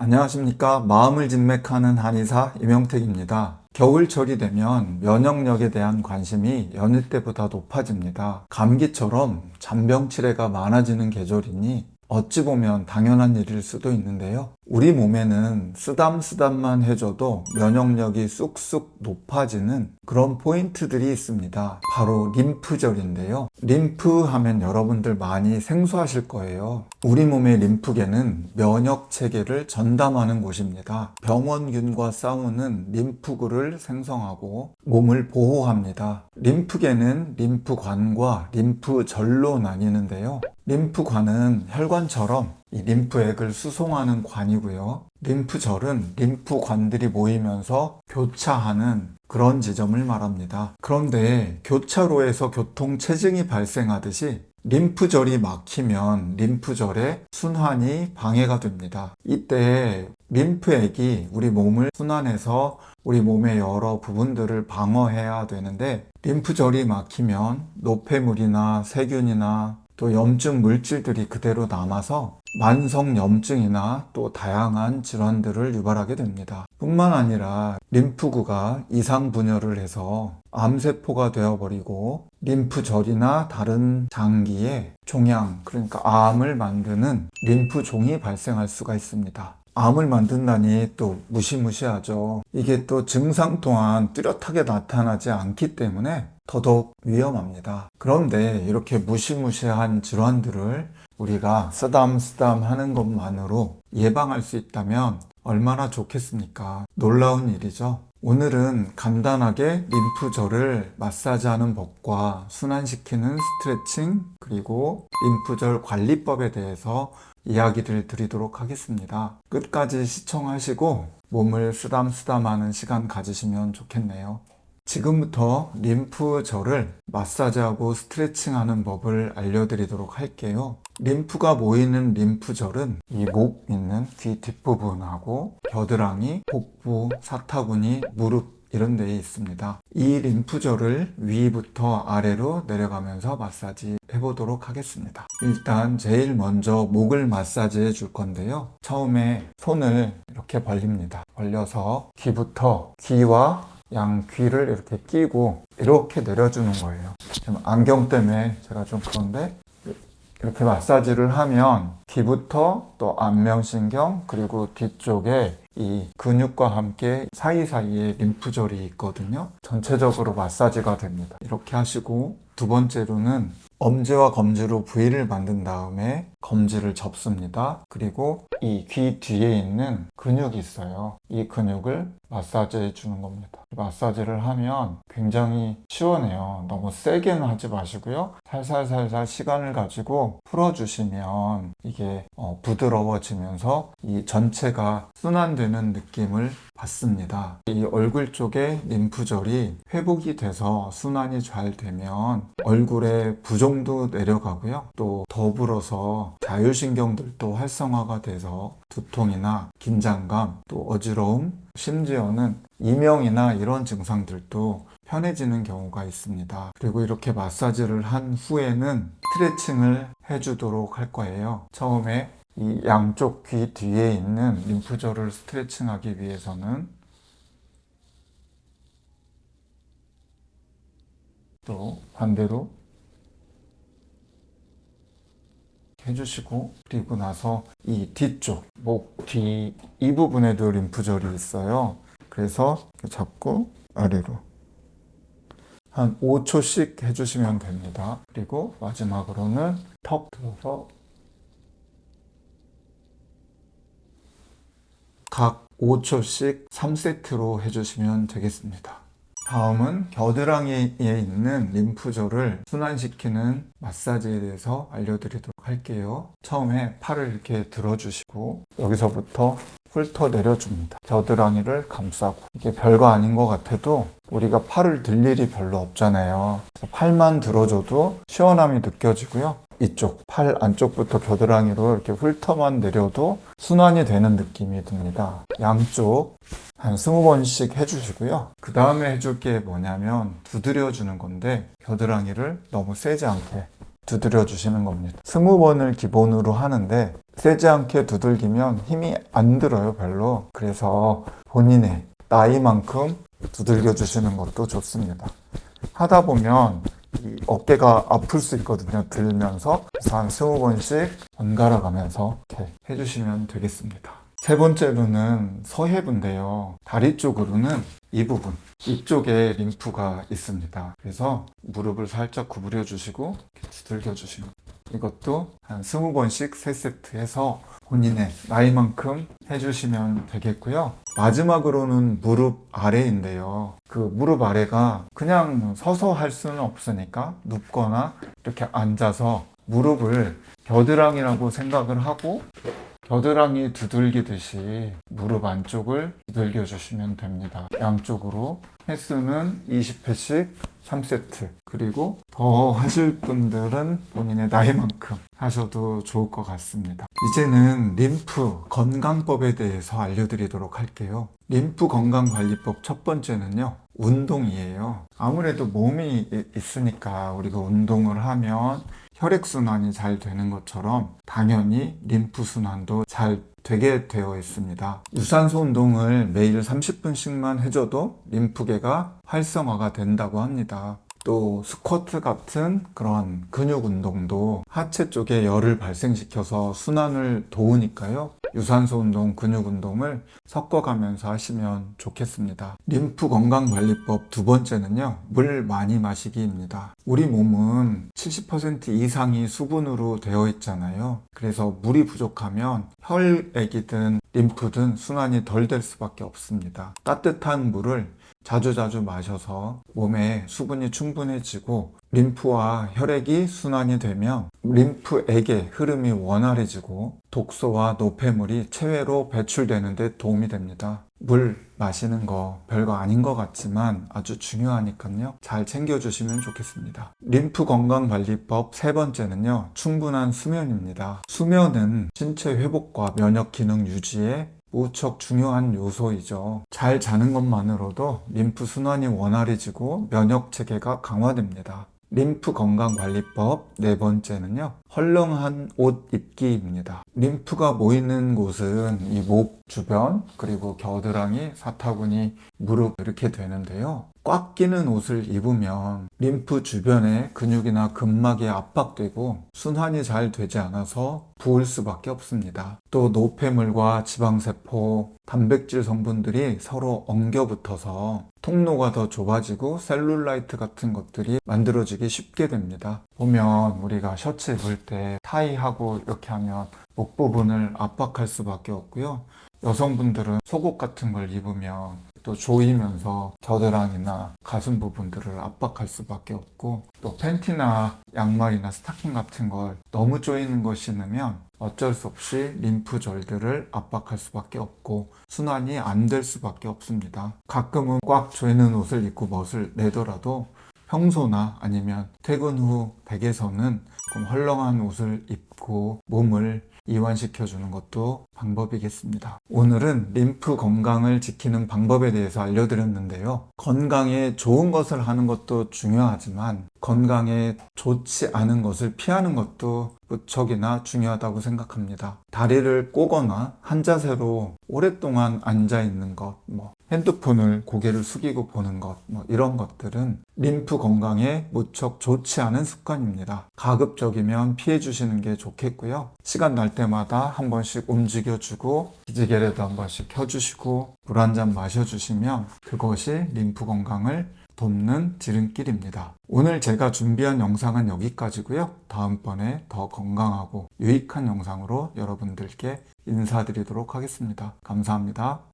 안녕하십니까. 마음을 진맥하는 한의사 이명택입니다. 겨울철이 되면 면역력에 대한 관심이 여느 때보다 높아집니다. 감기처럼 잔병치레가 많아지는 계절이니 어찌 보면 당연한 일일 수도 있는데요. 우리 몸에는 쓰담쓰담만 해줘도 면역력이 쑥쑥 높아지는 그런 포인트들이 있습니다. 바로 림프절인데요. 림프 하면 여러분들 많이 생소하실 거예요. 우리 몸의 림프계는 면역 체계를 전담하는 곳입니다. 병원균과 싸우는 림프구를 생성하고 몸을 보호합니다. 림프계는 림프관과 림프절로 나뉘는데요. 림프관은 혈관처럼 이 림프액을 수송하는 관이고요. 림프절은 림프관들이 모이면서 교차하는 그런 지점을 말합니다. 그런데 교차로에서 교통체증이 발생하듯이 림프절이 막히면 림프절의 순환이 방해가 됩니다. 이때 림프액이 우리 몸을 순환해서 우리 몸의 여러 부분들을 방어해야 되는데 림프절이 막히면 노폐물이나 세균이나 또 염증 물질들이 그대로 남아서 만성 염증이나 또 다양한 질환들을 유발하게 됩니다. 뿐만 아니라 림프구가 이상 분열을 해서 암세포가 되어버리고 림프절이나 다른 장기에 종양, 그러니까 암을 만드는 림프종이 발생할 수가 있습니다. 암을 만든다니 또 무시무시하죠. 이게 또 증상 또한 뚜렷하게 나타나지 않기 때문에 더더욱 위험합니다. 그런데 이렇게 무시무시한 질환들을 우리가 쓰담 쓰담 하는 것만으로 예방할 수 있다면 얼마나 좋겠습니까? 놀라운 일이죠. 오늘은 간단하게 림프절을 마사지하는 법과 순환시키는 스트레칭 그리고 림프절 관리법에 대해서 이야기를 드리도록 하겠습니다. 끝까지 시청하시고 몸을 쓰담쓰담하는 시간 가지시면 좋겠네요. 지금부터 림프절을 마사지하고 스트레칭하는 법을 알려드리도록 할게요. 림프가 모이는 림프절은 이 목 있는 귀 뒷부분하고 겨드랑이, 복부, 사타구니, 무릎 이런 데에 있습니다. 이 림프절을 위부터 아래로 내려가면서 마사지 해보도록 하겠습니다. 일단 제일 먼저 목을 마사지 해줄 건데요. 처음에 손을 이렇게 벌립니다. 벌려서 귀부터 귀와 양 귀를 이렇게 끼고 이렇게 내려주는 거예요. 지금 안경 때문에 제가 좀 그런데 이렇게 마사지를 하면 귀부터 또 안면신경 그리고 뒤쪽에 이 근육과 함께 사이사이에 림프절이 있거든요. 전체적으로 마사지가 됩니다. 이렇게 하시고 두 번째로는 엄지와 검지로 부위를 만든 다음에 검지를 접습니다. 그리고 이 귀 뒤에 있는 근육이 있어요. 이 근육을 마사지 해 주는 겁니다. 마사지를 하면 굉장히 시원해요. 너무 세게는 하지 마시고요. 살살살살 시간을 가지고 풀어주시면 이게 어, 부드러워지면서 이 전체가 순환되는 느낌을 받습니다. 이 얼굴 쪽에 림프절이 회복이 돼서 순환이 잘 되면 얼굴에 부종도 내려가고요. 또 더불어서 자율신경들도 활성화가 돼서 두통이나 긴장감, 또 어지러움, 심지어는 이명이나 이런 증상들도 편해지는 경우가 있습니다. 그리고 이렇게 마사지를 한 후에는 스트레칭을 해주도록 할 거예요. 처음에 이 양쪽 귀 뒤에 있는 림프절을 스트레칭하기 위해서는 또 반대로 해주시고 그리고 나서 이 뒤쪽 목 뒤 이 부분에도 림프절이 있어요. 그래서 잡고 아래로 한 5초씩 해주시면 됩니다. 그리고 마지막으로는 턱 들어서 각 5초씩 3세트로 해주시면 되겠습니다. 다음은 겨드랑이에 있는 림프절을 순환시키는 마사지에 대해서 알려드리도록 할게요. 처음에 팔을 이렇게 들어주시고 여기서부터 훑어 내려줍니다. 겨드랑이를 감싸고 이게 별거 아닌 것 같아도 우리가 팔을 들 일이 별로 없잖아요. 팔만 들어줘도 시원함이 느껴지고요. 이쪽 팔 안쪽부터 겨드랑이로 이렇게 훑어만 내려도 순환이 되는 느낌이 듭니다. 양쪽 한 20번씩 해주시고요. 그 다음에 해줄 게 뭐냐면 두드려 주는 건데 겨드랑이를 너무 세지 않게 두드려 주시는 겁니다. 20번을 기본으로 하는데 세지 않게 두들기면 힘이 안 들어요, 별로. 그래서 본인의 나이만큼 두들겨 주시는 것도 좋습니다. 하다 보면 이 어깨가 아플 수 있거든요. 들면서 그래서 한 20번씩 번갈아 가면서 이렇게 해주시면 되겠습니다. 세 번째로는 서해부인데요. 다리 쪽으로는 이 부분, 이쪽에 림프가 있습니다. 그래서 무릎을 살짝 구부려 주시고 두들겨 주시면 이것도 한 20번씩 3세트 해서 본인의 나이만큼 해주시면 되겠고요. 마지막으로는 무릎 아래인데요. 그 무릎 아래가 그냥 서서 할 수는 없으니까 눕거나 이렇게 앉아서 무릎을 겨드랑이라고 생각을 하고 겨드랑이 두들기듯이 무릎 안쪽을 두들겨 주시면 됩니다. 양쪽으로 횟수는 20회씩 3세트. 그리고 더 하실 분들은 본인의 나이만큼 하셔도 좋을 것 같습니다. 이제는 림프 건강법에 대해서 알려드리도록 할게요. 림프 건강관리법 첫 번째는요. 운동이에요. 아무래도 몸이 이- 있으니까 우리가 운동을 하면 혈액순환이 잘 되는 것처럼 당연히 림프순환도 잘 되게 되어 있습니다. 유산소 운동을 매일 30분씩만 해줘도 림프계가 활성화가 된다고 합니다. 또 스쿼트 같은 그런 근육 운동도 하체 쪽에 열을 발생시켜서 순환을 도우니까요. 유산소 운동, 근육 운동을 섞어가면서 하시면 좋겠습니다. 림프 건강 관리법 두 번째는요. 물 많이 마시기입니다. 우리 몸은 70% 이상이 수분으로 되어 있잖아요. 그래서 물이 부족하면 혈액이든 림프든 순환이 덜 될 수밖에 없습니다. 따뜻한 물을 자주자주 마셔서 몸에 수분이 충분해지고 림프와 혈액이 순환이 되면 림프액의 흐름이 원활해지고 독소와 노폐물이 체외로 배출되는 데 도움이 됩니다. 물 마시는 거 별거 아닌 것 같지만 아주 중요하니까요. 잘 챙겨주시면 좋겠습니다. 림프 건강 관리법 세 번째는요. 충분한 수면입니다. 수면은 신체 회복과 면역 기능 유지에 무척 중요한 요소이죠. 잘 자는 것만으로도 림프 순환이 원활해지고 면역 체계가 강화됩니다. 림프 건강 관리법 네 번째는요. 헐렁한 옷 입기입니다. 림프가 모이는 곳은 이 목 주변 그리고 겨드랑이, 사타구니, 무릎 이렇게 되는데요. 꽉 끼는 옷을 입으면 림프 주변의 근육이나 근막이 압박되고 순환이 잘 되지 않아서 부을 수밖에 없습니다. 또 노폐물과 지방세포, 단백질 성분들이 서로 엉겨 붙어서 통로가 더 좁아지고 셀룰라이트 같은 것들이 만들어지기 쉽게 됩니다. 보면 우리가 셔츠 입을 때 타이하고 이렇게 하면 목 부분을 압박할 수밖에 없고요. 여성분들은 속옷 같은 걸 입으면 또 조이면서 겨드랑이나 가슴 부분들을 압박할 수밖에 없고 또 팬티나 양말이나 스타킹 같은 걸 너무 조이는 걸 신으면 어쩔 수 없이 림프절들을 압박할 수밖에 없고 순환이 안 될 수밖에 없습니다. 가끔은 꽉 조이는 옷을 입고 멋을 내더라도 평소나 아니면 퇴근 후 댁에서는 조금 헐렁한 옷을 입고 몸을 이완시켜 주는 것도 방법이겠습니다. 오늘은 림프 건강을 지키는 방법에 대해서 알려드렸는데요. 건강에 좋은 것을 하는 것도 중요하지만 건강에 좋지 않은 것을 피하는 것도 무척이나 중요하다고 생각합니다. 다리를 꼬거나 한 자세로 오랫동안 앉아 있는 것, 뭐 핸드폰을 고개를 숙이고 보는 것, 뭐 이런 것들은 림프 건강에 무척 좋지 않은 습관입니다. 가급적이면 피해 주시는 게 좋겠고요. 시간 날 때마다 한 번씩 움직여 주고 기지개라도 한 번씩 켜 주시고 물 한 잔 마셔 주시면 그것이 림프 건강을 돕는 지름길입니다. 오늘 제가 준비한 영상은 여기까지고요. 다음번에 더 건강하고 유익한 영상으로 여러분들께 인사드리도록 하겠습니다. 감사합니다.